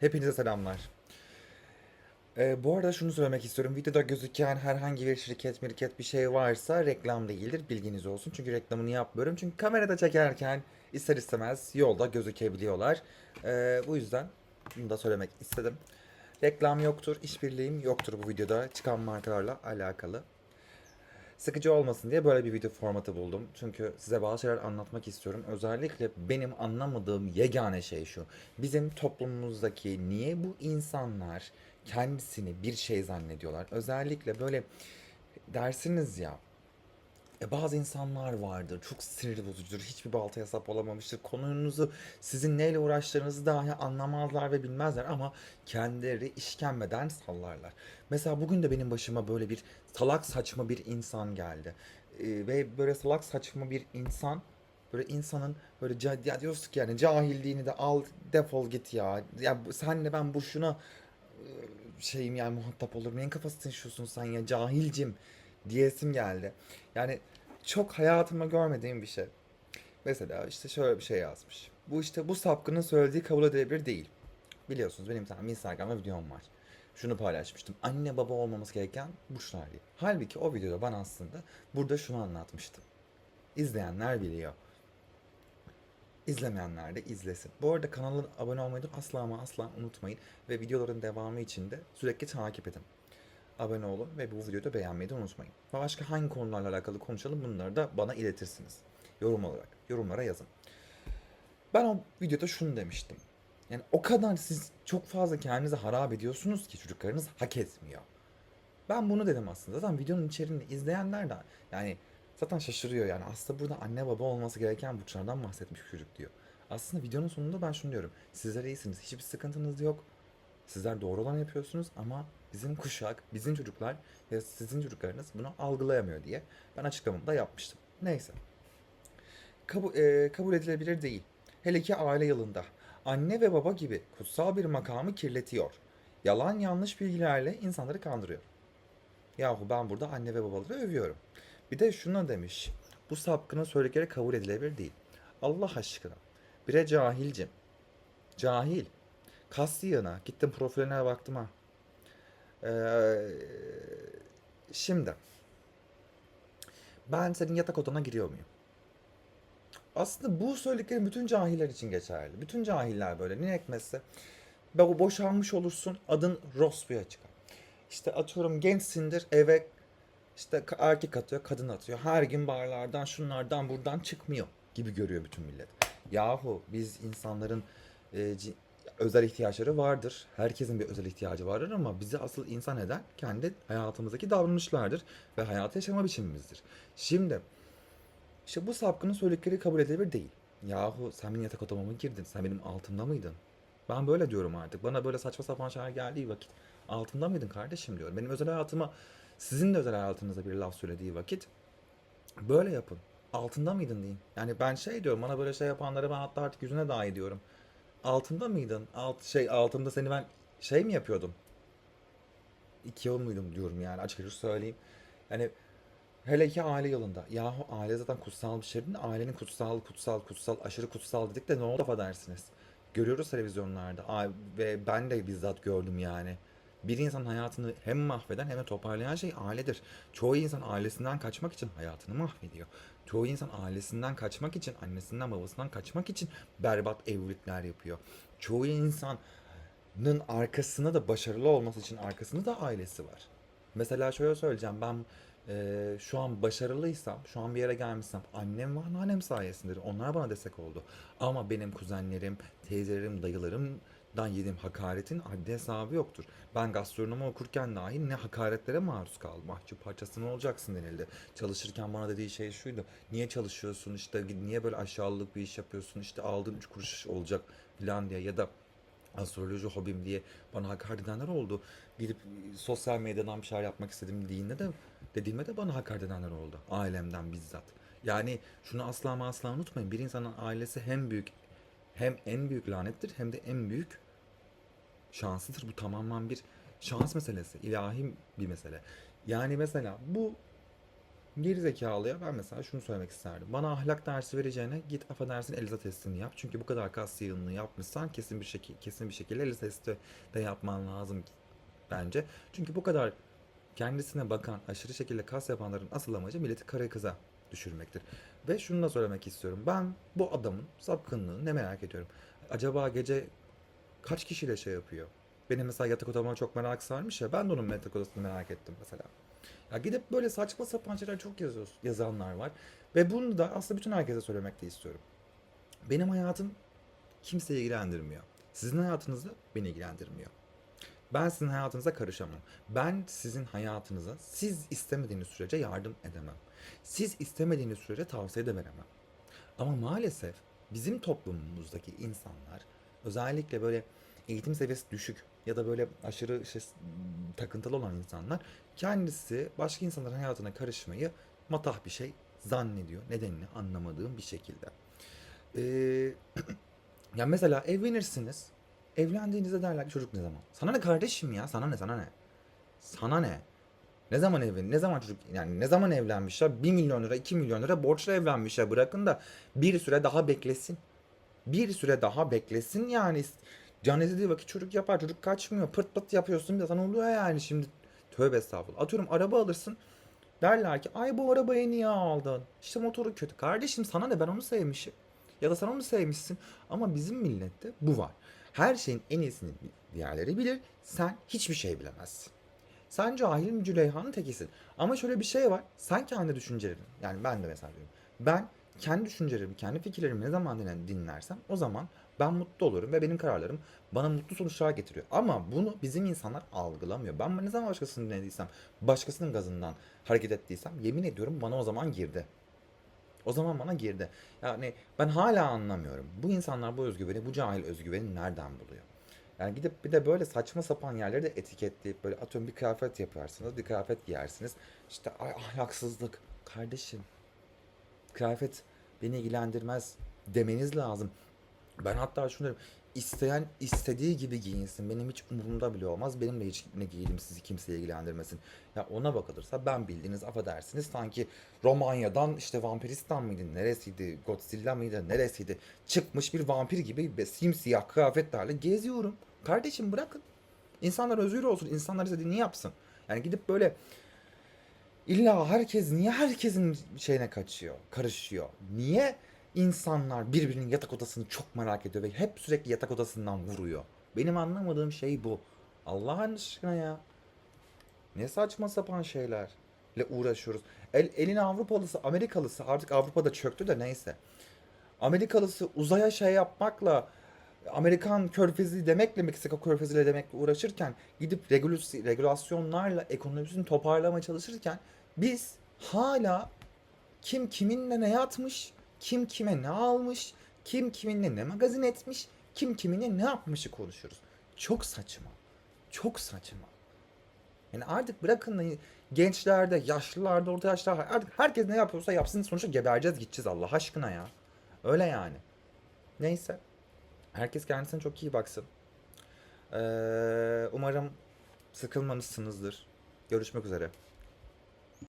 Hepinize selamlar. Ee, bu arada şunu söylemek istiyorum. Videoda gözüken herhangi bir şirket, mirket bir şey varsa reklam değildir. Bilginiz olsun. Çünkü reklamını yapmıyorum. Çünkü kamerada çekerken ister istemez yolda gözükebiliyorlar. Ee, bu yüzden bunu da söylemek istedim. Reklam yoktur, işbirliğim yoktur bu videoda çıkan markalarla alakalı. Sıkıcı olmasın diye böyle bir video formatı buldum. Çünkü size bazı şeyler anlatmak istiyorum. Özellikle benim anlamadığım yegane şey şu. Bizim toplumumuzdaki niye bu insanlar kendisini bir şey zannediyorlar? Özellikle böyle dersiniz ya e bazı insanlar vardır. Çok sinir bozucudur. Hiçbir baltaya sap olamamıştır. Konunuzu sizin neyle uğraştığınızı dahi anlamazlar ve bilmezler ama kendileri işkembeden sallarlar. Mesela bugün de benim başıma böyle bir salak saçma bir insan geldi. Ee, ve böyle salak saçma bir insan böyle insanın böyle ya diyorsun ki yani cahilliğini de al defol git ya. Ya senle ben boşuna e, şeyim yani muhatap olurum. Neyin kafasını yaşıyorsun sen ya cahilcim diyesim geldi. Yani çok hayatımda görmediğim bir şey. Mesela işte şöyle bir şey yazmış. Bu işte bu sapkının söylediği kabul edilebilir değil. Biliyorsunuz benim tane Instagram'da videom var. Şunu paylaşmıştım. Anne baba olmaması gereken burçlar diye. Halbuki o videoda ben aslında burada şunu anlatmıştım. İzleyenler biliyor. İzlemeyenler de izlesin. Bu arada kanala abone olmayı asla ama asla unutmayın. Ve videoların devamı için de sürekli takip edin. Abone olun ve bu videoyu da beğenmeyi de unutmayın. Başka hangi konularla alakalı konuşalım bunları da bana iletirsiniz. Yorum olarak. Yorumlara yazın. Ben o videoda şunu demiştim. Yani o kadar siz çok fazla kendinizi harap ediyorsunuz ki çocuklarınız hak etmiyor. Ben bunu dedim aslında. Zaten videonun içeriğini izleyenler de yani zaten şaşırıyor yani. Aslında burada anne baba olması gereken burçlardan bahsetmiş çocuk diyor. Aslında videonun sonunda ben şunu diyorum. Sizler iyisiniz. Hiçbir sıkıntınız yok. Sizler doğru olan yapıyorsunuz ama bizim kuşak, bizim çocuklar ya sizin çocuklarınız bunu algılayamıyor diye ben açıklamamı da yapmıştım. Neyse. Kabul, e, kabul edilebilir değil. Hele ki aile yılında. Anne ve baba gibi kutsal bir makamı kirletiyor. Yalan yanlış bilgilerle insanları kandırıyor. Yahu ben burada anne ve babaları övüyorum. Bir de şuna demiş. Bu sapkının söyledikleri kabul edilebilir değil. Allah aşkına. Bire cahilcim. Cahil. Kas yığına. Gittim profiline baktım ha. Ee, şimdi. Ben senin yatak odana giriyor muyum? Aslında bu söylediklerim bütün cahiller için geçerli. Bütün cahiller böyle. Ne hikmetse. Bo- boşanmış olursun adın Rospu'ya çıkar. İşte atıyorum gençsindir eve işte erkek atıyor kadın atıyor. Her gün barlardan şunlardan buradan çıkmıyor gibi görüyor bütün millet. Yahu biz insanların e, özel ihtiyaçları vardır. Herkesin bir özel ihtiyacı vardır ama bizi asıl insan eden kendi hayatımızdaki davranışlardır ve hayatı yaşama biçimimizdir. Şimdi işte bu sapkının söyledikleri kabul edilebilir değil. Yahu sen benim yatak odama mı girdin? Sen benim altımda mıydın? Ben böyle diyorum artık. Bana böyle saçma sapan şeyler geldiği vakit altında mıydın kardeşim diyorum. Benim özel hayatıma sizin de özel hayatınıza bir laf söylediği vakit böyle yapın. Altında mıydın deyin. Yani ben şey diyorum bana böyle şey yapanlara ben hatta artık yüzüne dahi diyorum. Altında mıydın? Alt şey altımda seni ben şey mi yapıyordum? İki yıl muydum diyorum yani açıkçası söyleyeyim. Yani hele ki aile yılında. Yahu aile zaten kutsal bir şey değil mi? Ailenin kutsal, kutsal, kutsal, aşırı kutsal dedik de ne oldu affedersiniz. Görüyoruz televizyonlarda ve ben de bizzat gördüm yani. Bir insanın hayatını hem mahveden hem de toparlayan şey ailedir. Çoğu insan ailesinden kaçmak için hayatını mahvediyor. Çoğu insan ailesinden kaçmak için, annesinden babasından kaçmak için berbat evlilikler yapıyor. Çoğu insanın arkasında da başarılı olması için arkasında da ailesi var. Mesela şöyle söyleyeceğim ben eee, şu an başarılıysam, şu an bir yere gelmişsem annem ve anneannem sayesindedir. Onlar bana destek oldu. Ama benim kuzenlerim, teyzelerim, dayılarımdan yediğim hakaretin haddi hesabı yoktur. Ben gastronomi okurken dahi ne hakaretlere maruz kaldım. Mahcup parçası ne olacaksın denildi. Çalışırken bana dediği şey şuydu. Niye çalışıyorsun işte niye böyle aşağılık bir iş yapıyorsun işte aldığın üç kuruş olacak falan diye ya da astroloji hobim diye bana hakaret edenler oldu. Gidip sosyal medyadan bir şeyler yapmak istediğim dediğinde de dediğime de bana hakaret edenler oldu. Ailemden bizzat. Yani şunu asla asla unutmayın. Bir insanın ailesi hem büyük hem en büyük lanettir hem de en büyük şansıdır. Bu tamamen bir şans meselesi. ilahi bir mesele. Yani mesela bu Geri zekalıya ben mesela şunu söylemek isterdim. Bana ahlak dersi vereceğine git affedersin ELISA testini yap. Çünkü bu kadar kas yığınlığı yapmışsan kesin bir şekilde kesin bir şekilde ELISA testi de yapman lazım bence. Çünkü bu kadar kendisine bakan, aşırı şekilde kas yapanların asıl amacı milleti kara kıza düşürmektir. Ve şunu da söylemek istiyorum. Ben bu adamın sapkınlığını ne merak ediyorum. Acaba gece kaç kişiyle şey yapıyor? Benim mesela yatak odama çok merak sarmış ya. Ben de onun yatak odasını merak ettim mesela. Ya gidip böyle saçma sapan şeyler çok yazıyoruz, yazanlar var. Ve bunu da aslında bütün herkese söylemek de istiyorum. Benim hayatım kimseyi ilgilendirmiyor. Sizin hayatınız da beni ilgilendirmiyor. Ben sizin hayatınıza karışamam. Ben sizin hayatınıza siz istemediğiniz sürece yardım edemem. Siz istemediğiniz sürece tavsiye de veremem. Ama maalesef bizim toplumumuzdaki insanlar özellikle böyle eğitim seviyesi düşük ya da böyle aşırı işte, takıntılı olan insanlar kendisi başka insanların hayatına karışmayı matah bir şey zannediyor. Nedenini anlamadığım bir şekilde. Ee, ya mesela evlenirsiniz. Evlendiğinizde derler ki çocuk ne zaman? Sana ne kardeşim ya? Sana ne? Sana ne? Sana ne? Ne zaman evlen? Ne zaman çocuk? Yani ne zaman evlenmişler? 1 milyon lira, 2 milyon lira borçla evlenmişler. Bırakın da bir süre daha beklesin. Bir süre daha beklesin yani. Can istediği vakit çocuk yapar. Çocuk kaçmıyor. Pırt pırt yapıyorsun. Bir sana oluyor yani şimdi. Tövbe estağfurullah. Atıyorum araba alırsın. Derler ki ay bu arabayı niye aldın? İşte motoru kötü. Kardeşim sana ne ben onu sevmişim. Ya da sen onu sevmişsin. Ama bizim millette bu var. Her şeyin en iyisini diğerleri bilir. Sen hiçbir şey bilemezsin. Sen cahil mi Cüleyha'nın tekisin. Ama şöyle bir şey var. Sen kendi düşüncelerini, yani ben de mesela diyorum. Ben kendi düşüncelerimi, kendi fikirlerimi ne zaman dinle- dinlersem o zaman ben mutlu olurum ve benim kararlarım bana mutlu sonuçlar getiriyor. Ama bunu bizim insanlar algılamıyor. Ben ne zaman başkasını dinlediysem, başkasının gazından hareket ettiysem yemin ediyorum bana o zaman girdi. O zaman bana girdi. Yani ben hala anlamıyorum. Bu insanlar bu özgüveni, bu cahil özgüveni nereden buluyor? Yani gidip bir de böyle saçma sapan yerleri de etiketleyip böyle atıyorum bir kıyafet yaparsınız, bir kıyafet giyersiniz. İşte ay ahlaksızlık. Kardeşim, kıyafet beni ilgilendirmez demeniz lazım. Ben hatta şunu derim. İsteyen istediği gibi giyinsin. Benim hiç umurumda bile olmaz. Benim de hiç ne giyelim sizi kimseye ilgilendirmesin. Ya ona bakılırsa ben bildiğiniz affedersiniz sanki Romanya'dan işte vampiristan mıydı neresiydi Godzilla mıydı neresiydi çıkmış bir vampir gibi simsiyah kıyafetlerle geziyorum. Kardeşim bırakın. İnsanlar özgür olsun. İnsanlar istediğini yapsın. Yani gidip böyle illa herkes niye herkesin şeyine kaçıyor, karışıyor? Niye insanlar birbirinin yatak odasını çok merak ediyor ve hep sürekli yatak odasından vuruyor? Benim anlamadığım şey bu. Allah'ın aşkına ya. Ne saçma sapan şeylerle uğraşıyoruz. El, elin Avrupalısı, Amerikalısı artık Avrupa'da çöktü de neyse. Amerikalısı uzaya şey yapmakla Amerikan körfezi demekle Meksika körfeziyle demekle uğraşırken gidip regülasyonlarla ekonomisini toparlamaya çalışırken biz hala kim kiminle ne yatmış, kim kime ne almış, kim kiminle ne magazin etmiş, kim kiminle ne yapmışı konuşuyoruz. Çok saçma. Çok saçma. Yani artık bırakın da gençlerde, yaşlılarda, orta yaşlarda artık herkes ne yapıyorsa yapsın sonuçta gebereceğiz gideceğiz Allah aşkına ya. Öyle yani. Neyse. Herkes kendisine çok iyi baksın. Ee, umarım sıkılmamışsınızdır. Görüşmek üzere.